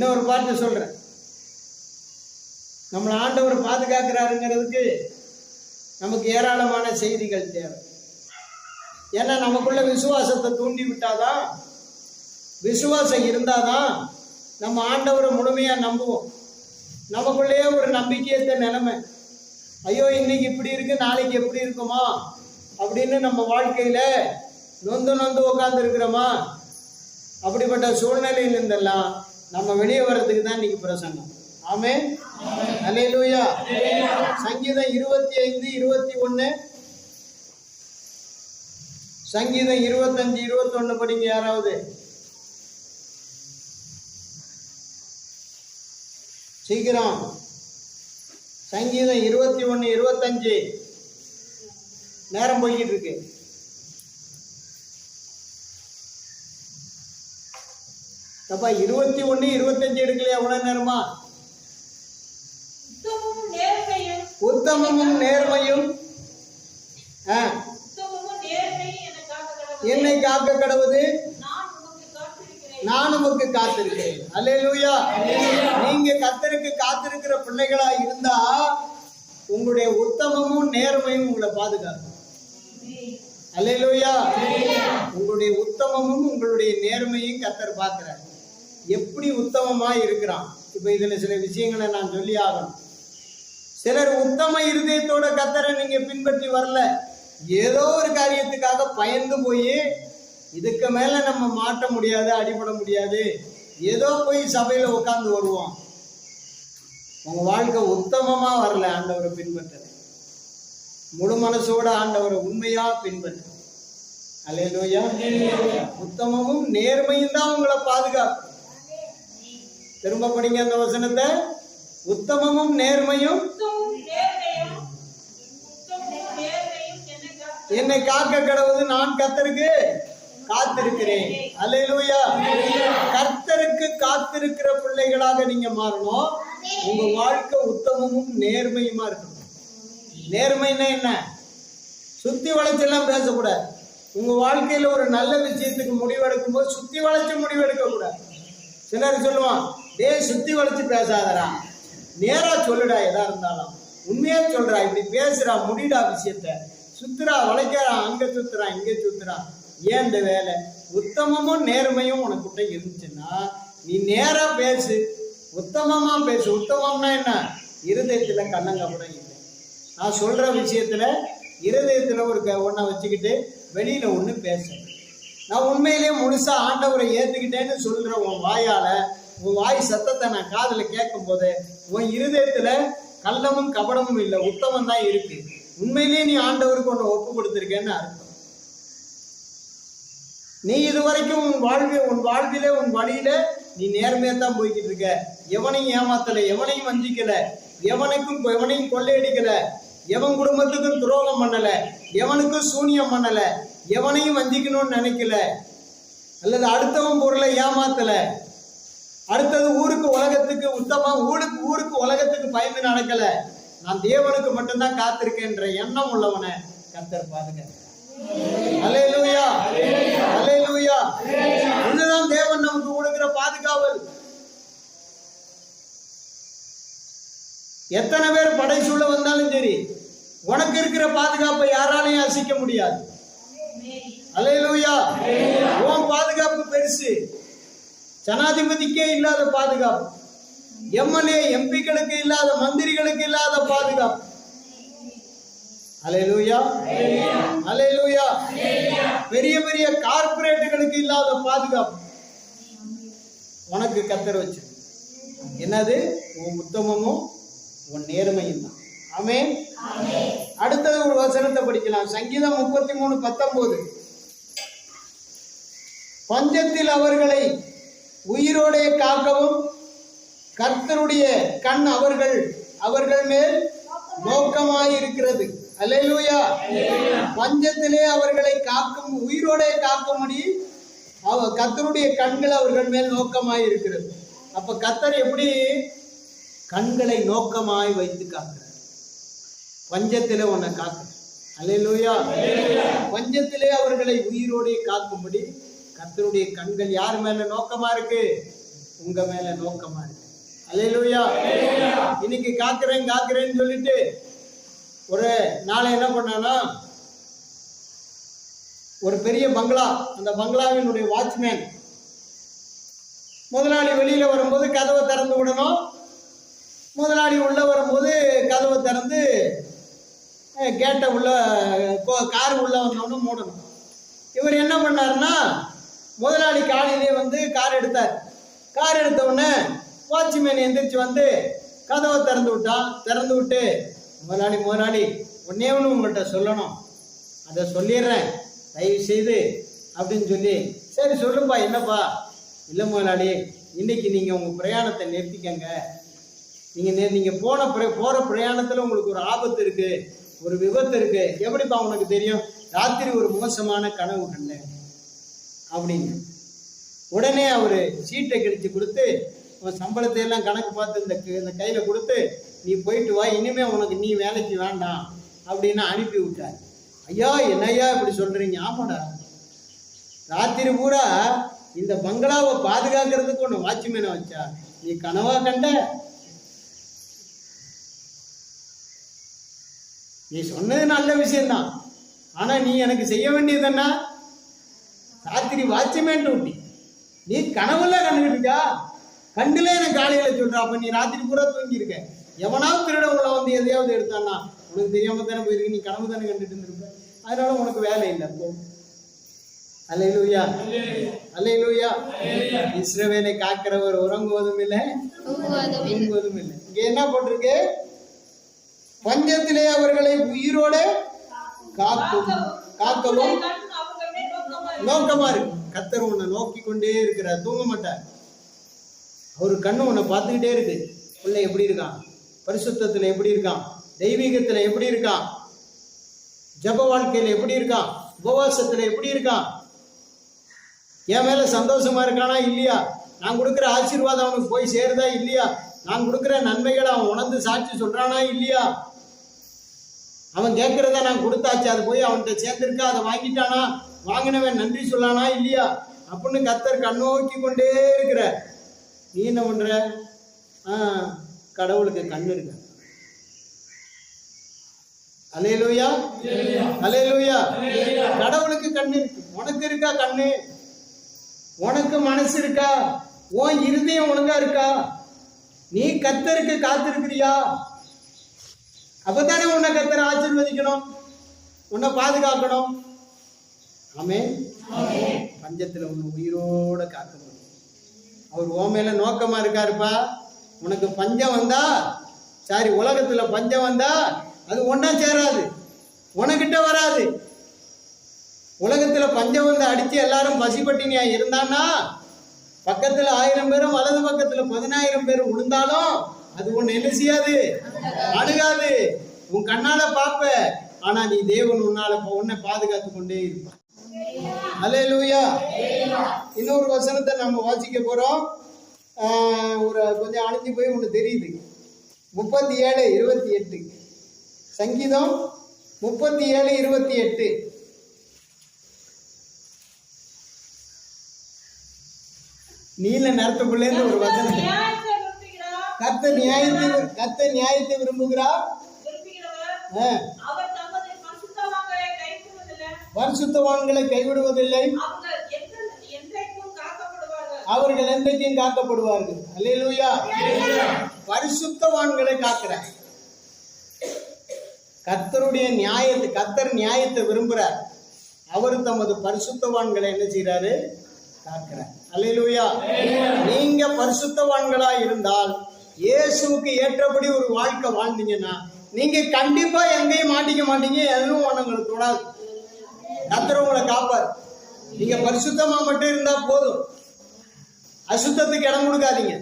இன்னொரு பாட்டு சொல்கிறேன் நம்மளை ஆண்டவர் பாதுகாக்கிறாருங்கிறதுக்கு நமக்கு ஏராளமான செய்திகள் தேவை. ஏன்னா நமக்குள்ள விசுவாசத்தை தூண்டி விட்டாதான் விசுவாசம் இருந்தாதான் நம்ம ஆண்டவரை முழுமையாக நம்புவோம். நமக்குள்ளேயே ஒரு நம்பிக்கையற்ற நிலைமை. ஐயோ இன்னைக்கு இப்படி இருக்கு நாளைக்கு எப்படி இருக்குமா? அப்படின்னு நம்ம வாழ்க்கையில் நொந்து நொந்து உட்காந்துருக்கிறோமா அப்படிப்பட்ட சூழ்நிலையிலிருந்தெல்லாம் நம்ம வெளியே வர்றதுக்கு தான் இன்னைக்கு பிரசங்கம் ஆமே அலையிலூயா சங்கீதம் இருபத்தி ஐந்து இருபத்தி ஒன்று சங்கீதம் இருபத்தஞ்சு இருபத்தொன்னு படிங்க யாராவது. சீக்கிரம். சங்கீதம் இருபத்தி ஒன்று இருபத்தஞ்சு. நேரம் போய்கிட்டு இருக்கு. அப்பா இருபத்தி ஒன்று இருபத்தஞ்சு எடுக்கலையா? எவ்வளோ நேரமா? உத்தமமும் நேர்மையும். என்னை காக்க கடவுது நான் உமக்கு காத்திருக்கிறேன். நான் உமக்கு காத்திருக்கிறேன். அல்லேலூயா. நீங்க கத்தருக்கு காத்திருக்கிற பிள்ளைகளா இருந்தா உங்களுடைய உத்தமமும் நேர்மையும் உங்களை பாதுகாக்கும். அல்லேலூயா. உங்களுடைய உத்தமமும் உங்களுடைய நேர்மையும் கத்தர் பார்க்கிறார். எப்படி உத்தமமாக இருக்கிறான்? இப்போ இதில் சில விஷயங்களை நான் சொல்லி ஆகணும். சிலர் உத்தம இருதயத்தோட கத்தரை நீங்கள் பின்பற்றி வரல. ஏதோ ஒரு காரியத்துக்காக பயந்து போய் இதுக்கு மேலே நம்ம மாட்ட முடியாது அடிபட முடியாது. ஏதோ போய் சபையில் உட்காந்து வருவோம். உங்கள் வாழ்க்கை உத்தமமாக வரல ஆண்டவரை பின்பற்ற முழு மனசோட ஆண்டவரை உண்மையாக பின்பற்ற. அல்லேலூயா உத்தமமும் நேர்மையும் தான் உங்களை பாதுகாக்கும். திரும்ப படிங்க அந்த வசனத்தை. உத்தமமும் நேர்மையும் என்னை காக்க கடவுது நான் கத்தருக்கு காத்திருக்கிறேன். அல்லேலூயா. கர்த்தருக்கு காத்திருக்கிற பிள்ளைகளாக நீங்க மாறணும். உங்க வாழ்க்கை உத்தமமும் நேர்மையுமா இருக்கணும். நேர்மைன்னா என்ன? சுத்தி வளைச்செல்லாம் பேசக்கூடாது. உங்க வாழ்க்கையில ஒரு நல்ல விஷயத்துக்கு முடிவெடுக்கும் போது சுத்தி வளைச்சு முடிவெடுக்க கூடாது சிலர் சொல்லுவான் டே சுத்தி வளைச்சு பேசாதடா. நேரா சொல்லுடா எதா இருந்தாலும். உண்மையா சொல்றா இப்படி பேசுறா முடிடா விஷயத்த. சுத்துறா உழைக்கிறா அங்க சுத்துறான் இங்க சுத்துறா. ஏன் இந்த வேலை? உத்தமமும் நேர்மையும் உனக்குட்ட இருந்துச்சுன்னா நீ நேரா பேசு. உத்தமமா பேசு. உத்தமம்னா என்ன? இருதயத்துல கண்ணங்கப்படம் இல்லை. நான் சொல்ற விஷயத்துல இருதயத்துல ஒரு க- ஒன்றை வச்சுக்கிட்டு வெளியில ஒன்று பேசுறேன் நான் உண்மையிலேயே முழுசா ஆண்டவரை ஏத்துக்கிட்டேன்னு சொல்ற உன் வாயால உன் வாய் சத்தத்தை நான் காதில் கேட்கும் போது உன் இருதயத்துல கள்ளமும் கபடமும் இல்லை உத்தமம் தான் இருக்கு. உண்மையிலேயே நீ ஆண்டவருக்கு ஒன்று ஒப்பு கொடுத்துருக்கேன்னு அர்த்தம். நீ இதுவரைக்கும் உன் வாழ்வில் உன் வாழ்வில உன் வழியில நீ நேர்மையா தான் போய்கிட்டு இருக்க எவனையும் ஏமாத்தல எவனையும் வஞ்சிக்கல எவனுக்கும் எவனையும் கொள்ளையடிக்கல எவன் குடும்பத்துக்கும் துரோகம் பண்ணல எவனுக்கும் சூனியம் பண்ணல எவனையும் வஞ்சிக்கணும்னு நினைக்கல அல்லது அடுத்தவன் பொருளை ஏமாத்தல அடுத்தது ஊருக்கு உலகத்துக்கு உத்தமா ஊருக்கு ஊருக்கு உலகத்துக்கு பயந்து நடக்கல. நான் தேவனுக்கு மட்டும்தான் காத்திருக்கேன்ற எண்ணம் உள்ளவனை கத்தர் பாருங்க அல்லேலூயா. அல்லேலூயா. இதுதான் தேவன் நமக்கு கொடுக்கிற பாதுகாவல். எத்தனை பேர் படை சூழ வந்தாலும் சரி உனக்கு இருக்கிற பாதுகாப்பை யாராலையும் அசைக்க முடியாது. அலையலூயா உன் பாதுகாப்பு பெருசு. ஜனாதிபதிக்கே இல்லாத பாதுகாப்பு. எம்எல்ஏ எம்பிக்களுக்கு இல்லாத மந்திரிகளுக்கு இல்லாத பாதுகாப்பு. அலையலூயா அலையலூயா பெரிய பெரிய கார்பரேட்டுகளுக்கு இல்லாத பாதுகாப்பு. உனக்கு கத்தர் வச்சு என்னது? உன் உத்தமமும் உன் நேர்மையும் தான். ஆமே அடுத்தது ஒரு வசனத்தை படிக்கலாம். சங்கீதம் முப்பத்தி மூணு பத்தொன்பது. பஞ்சத்தில் அவர்களை உயிரோடே காக்கவும். கர்த்தருடைய கண் அவர்கள் அவர்கள் மேல் நோக்கமாயிருக்கிறது. அல்லேலூயா. பஞ்சத்திலே அவர்களை காக்கும் உயிரோடே காக்கும்படி அவ கர்த்தருடைய கண்கள் அவர்கள் மேல் நோக்கமாய் இருக்கிறது அப்ப கர்த்தர் எப்படி கண்களை நோக்கமாய் வைத்து காக்கிறார்? பஞ்சத்திலே உன்னை காக்க அல்லேலூயா. பஞ்சத்திலே அவர்களை உயிரோடே காக்கும்படி கத்தருடைய கண்கள் யார் மேல நோக்கமா இருக்கு? உங்க மேல நோக்கமா இருக்கு. அலையலூயா இன்னைக்கு காக்குறேன் காக்குறேன்னு சொல்லிட்டு ஒரு நாளை என்ன பண்ணானா ஒரு பெரிய பங்களா அந்த பங்களாவினுடைய வாட்ச்மேன் முதலாளி வெளியில வரும்போது கதவை திறந்து விடணும். முதலாளி உள்ள வரும்போது கதவை திறந்து கேட்டை உள்ள கோ- கார் உள்ள வந்தோன்னு மூடணும். இவர் என்ன பண்ணாருன்னா முதலாளி காலையிலே வந்து கார் எடுத்தார். கார் எடுத்த உடனே வாட்ச்மேன் எந்திரிச்சு வந்து கதவை திறந்து விட்டான் திறந்து விட்டு முதலாளி முதலாளி ஒன்னே ஒன்று உங்கள்கிட்ட சொல்லணும். அதை சொல்லிடுறேன். தயவு செய்து அப்படின்னு சொல்லி சரி சொல்லுப்பா என்னப்பா? இல்லை முதலாளி இன்னைக்கு நீங்கள் உங்கள் பிரயாணத்தை நிறுத்திக்கங்க. நீங்கள் நே நீங்கள் போன பிர போகிற பிரயாணத்தில் உங்களுக்கு ஒரு ஆபத்து இருக்குது ஒரு விபத்து இருக்குது எப்படிப்பா உனக்கு தெரியும்? ராத்திரி ஒரு மோசமான கனவு கண்டேன். அப்படின்னு. உடனே அவர் சீட்டை கிழிச்சு கொடுத்து உன் சம்பளத்தை எல்லாம் கணக்கு பார்த்து இந்த க- இந்த கையில் கொடுத்து நீ போயிட்டு வா இனிமே உனக்கு நீ வேலைக்கு வேண்டாம் அப்படின்னு அனுப்பி விட்டார். ஐயா என்னய்யா இப்படி சொல்கிறீங்க ஆமாடா. ராத்திரி பூரா இந்த பங்களாவை பாதுகாக்கிறதுக்கு ஒன்று வாட்ச்மேனை வச்சா. நீ கனவா கண்ட? நீ சொன்னது நல்ல விஷயம்தான். ஆனால் நீ எனக்கு செய்ய வேண்டியது என்ன? ராத்திரி வாட்ச்மேன் டியூட்டி நீ கனவுல கண்டுகிட்டு இருக்கா கண்டுல எனக்கு காலையில சொல்ற அப்ப நீ ராத்திரி பூரா தூங்கி இருக்க எவனாவது திருட உள்ள வந்து எதையாவது எடுத்தான்னா உனக்கு தெரியாம தானே போயிருக்கு நீ கனவு தானே கண்டுட்டு இருந்திருப்ப. அதனால உனக்கு வேலை இல்லை போ. அல்லையிலூயா அல்லையிலூயா இஸ்ரவேலை காக்கிறவர் உறங்குவதும் இல்லை தூங்குவதும் இல்லை. இங்க என்ன போட்டிருக்கு? பஞ்சத்திலே அவர்களை உயிரோட காக்கும் காக்கவும். நோக்கமா இருக்கு. கத்தர் உன்னை நோக்கி கொண்டே இருக்கிறார். தூங்க மாட்டார். அவர் கண்ணு உன்னை பார்த்துக்கிட்டே இருக்கு. பிள்ளை எப்படி இருக்கான்? பரிசுத்தத்துல எப்படி இருக்கான்? தெய்வீகத்துல எப்படி இருக்கான்? ஜப வாழ்க்கையில எப்படி இருக்கான்? உபவாசத்துல எப்படி இருக்கான்? என் மேல சந்தோஷமா இருக்கானா இல்லையா? நான் கொடுக்குற ஆசீர்வாதம் அவனுக்கு போய் சேருதா இல்லையா? நான் கொடுக்குற நன்மைகளை அவன் உணர்ந்து சாட்சி சொல்றானா இல்லையா? அவன் கேட்குறத நான் கொடுத்தாச்சு. அது போய் அவன்கிட்ட சேர்ந்துருக்கா? அதை வாங்கிட்டானா? வாங்கினவன் நன்றி சொல்லானா இல்லையா? அப்படின்னு கத்தர் கண்ணோக்கி கொண்டே இருக்கிற நீ என்ன பண்ற? ஆ கடவுளுக்கு கண்ணு இருக்கு. அலையலூயா அலையலூயா கடவுளுக்கு கண்ணு இருக்கு. உனக்கு இருக்கா கண்ணு? உனக்கு மனசு இருக்கா? உன் இருதயம் ஒழுங்கா இருக்கா? நீ கத்தருக்கு காத்திருக்கிறியா? அப்பதானே உன்னை கத்தரை ஆசீர்வதிக்கணும். உன்னை பாதுகாக்கணும். ஆமே பஞ்சத்துல உன்னை உயிரோட காக்க முடியும் அவர் உன் மேல நோக்கமா இருக்காருப்பா. உனக்கு பஞ்சம் வந்தா சாரி உலகத்துல பஞ்சம் வந்தா அது ஒன்றா சேராது. உனக்கிட்ட வராது. உலகத்துல பஞ்சம் வந்து அடிச்சு எல்லாரும் பசிப்பட்டினியா இருந்தான்னா பக்கத்துல ஆயிரம் பேரும் வலது பக்கத்துல பதினாயிரம் பேரும் விழுந்தாலும் அது ஒண்ணு என்ன செய்யாது? அணுகாது. உன் கண்ணால பார்ப்ப. ஆனா நீ தேவன் உன்னால உன்னை பாதுகாத்து கொண்டே இருப்பான். அல்லேலூயா இன்னொரு வசனத்தை நம்ம வாசிக்க போறோம். ஆஹ் ஒரு கொஞ்சம் அழிஞ்சு போய் ஒன்று தெரியுது. முப்பத்தி ஏழு இருபத்தி எட்டு சங்கீதம் முப்பத்தி ஏழு இருபத்தி எட்டு நீல நிறத்துக்குள்ளேருந்து ஒரு வசனம். கத்த நியாயத்தை கத்த நியாயத்தை விரும்புகிறார் விரும்புகிறவர். ஆஹ், அவர் தமது பரிசுத்தவான்களை கைவிடுவதில்லை. பரிசுத்தவான்களை கைவிடுவதில்லை. அவர்கள் என்றைக்கும் காக்கப்படுவார்கள். அவர்கள் அல்லேலூயா. பரிசுத்தவான்களை காக்கிறார் கர்த்தருடைய நியாயத்தை கர்த்தர் நியாயத்தை விரும்புகிறார் அவர் தமது பரிசுத்தவான்களை என்ன செய்றாரு? காக்கிறார் அல்லேலூயா. நீங்க பரிசுத்தவான்களா இருந்தால் இயேசுவுக்கு ஏற்றபடி ஒரு வாழ்க்கை வாழ்ந்தீங்கன்னா நீங்க கண்டிப்பா எங்கேயும் மாட்டிக்க மாட்டீங்க எதுவும் உங்களுக்கு தொடாது கர்த்தர் உங்களை காப்பார். நீங்க பரிசுத்தமா மட்டும் இருந்தா போதும். அசுத்தத்துக்கு இடம் கொடுக்காதீங்க.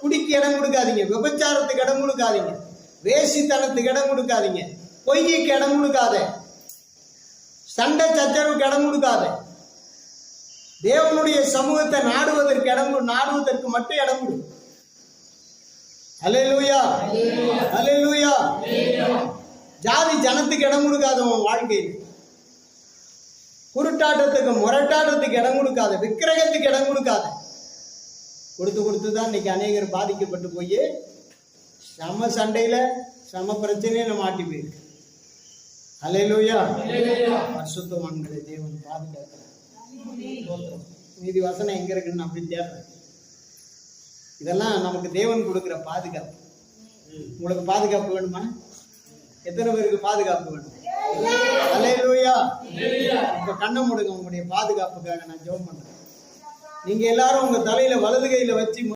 குடிக்கு இடம் கொடுக்காதீங்க. விபச்சாரத்துக்கு இடம் கொடுக்காதீங்க. வேசித்தனத்துக்கு இடம் கொடுக்காதீங்க. பொய்க்கு இடம் கொடுக்காத. சண்டை சச்சரவுக்கு இடம் கொடுக்காத. தேவனுடைய சமூகத்தை நாடுவதற்கு இடம் நாடுவதற்கு மட்டும் இடம் கொடு. அல்லேலூயா அல்லேலூயா ஜாதி ஜனத்துக்கு இடம் கொடுக்காத உன் வாழ்க்கையில். குருட்டாட்டத்துக்கு முரட்டாட்டத்துக்கு இடம் கொடுக்காத. விக்கிரகத்துக்கு இடம் கொடுக்காத. கொடுத்து கொடுத்து தான் இன்னைக்கு அநேகர் பாதிக்கப்பட்டு போய் சம சண்டையில் சம பிரச்சனையை நம்ம மாட்டி போயிருக்கு. அலையிலூயா பரிசுத்தவான்களை தேவன் பாதுகாக்கிறார். மீதி வசனம் எங்க இருக்குன்னு அப்படி தேடுறேன். இதெல்லாம் நமக்கு தேவன் கொடுக்கிற பாதுகாப்பு. உங்களுக்கு பாதுகாப்பு வேணுமா? எத்தனை பேருக்கு பாதுகாப்பு வேணும்? இப்ப கண்ணை மூடுங்க உங்களுடைய பாதுகாப்புக்காக நான் ஜெபம் பண்றேன். நீங்க எல்லாரும் உங்க தலையில வலது கையில வச்சு